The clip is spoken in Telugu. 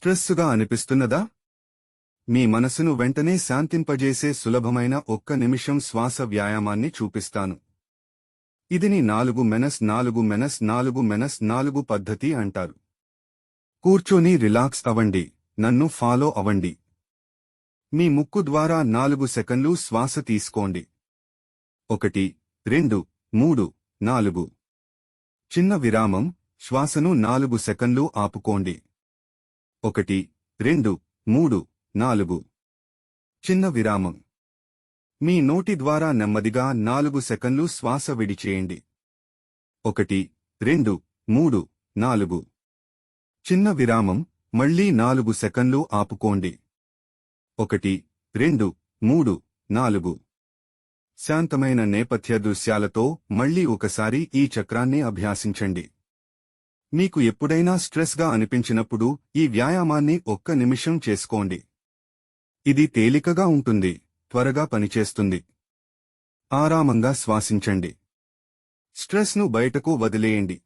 స్ట్రెస్సుగా అనిపిస్తున్నదా? మీ మనసును వెంటనే శాంతింపజేసే సులభమైన ఒక్క నిమిషం శ్వాస వ్యాయామాన్ని చూపిస్తాను. ఇదిని నాలుగు మెనస్ నాలుగు మెనస్ నాలుగు మెనస్ నాలుగు పద్ధతి అంటారు. కూర్చొని రిలాక్స్ అవ్వండి నన్ను ఫాలో అవ్వండి. మీ ముక్కు ద్వారా నాలుగు సెకండ్లు శ్వాస తీసుకోండి. ఒకటి రెండు మూడు నాలుగు. చిన్న విరామం శ్వాసను నాలుగు సెకండ్లు ఆపుకోండి. ఒకటి రెండు మూడు నాలుగు. చిన్న విరామం. మీ నోటి ద్వారా నెమ్మదిగా నాలుగు సెకండ్లు శ్వాస విడిచేయండి. ఒకటి రెండు మూడు నాలుగు. చిన్న విరామం మళ్ళీ నాలుగు సెకండ్లు ఆపుకోండి. ఒకటి రెండు మూడు నాలుగు. శాంతమైన నేపథ్య దృశ్యాలతో మళ్ళీ ఒకసారి ఈ చక్రాన్ని అభ్యాసించండి. మీకు ఎప్పుడైనా స్ట్రెస్గా అనిపించినప్పుడు ఈ వ్యాయామాన్ని ఒక్క నిమిషం చేసుకోండి. ఇది తేలికగా ఉంటుంది త్వరగా పనిచేస్తుంది. ఆరామంగా శ్వాసించండి. స్ట్రెస్ను బయటకు వదిలేయండి.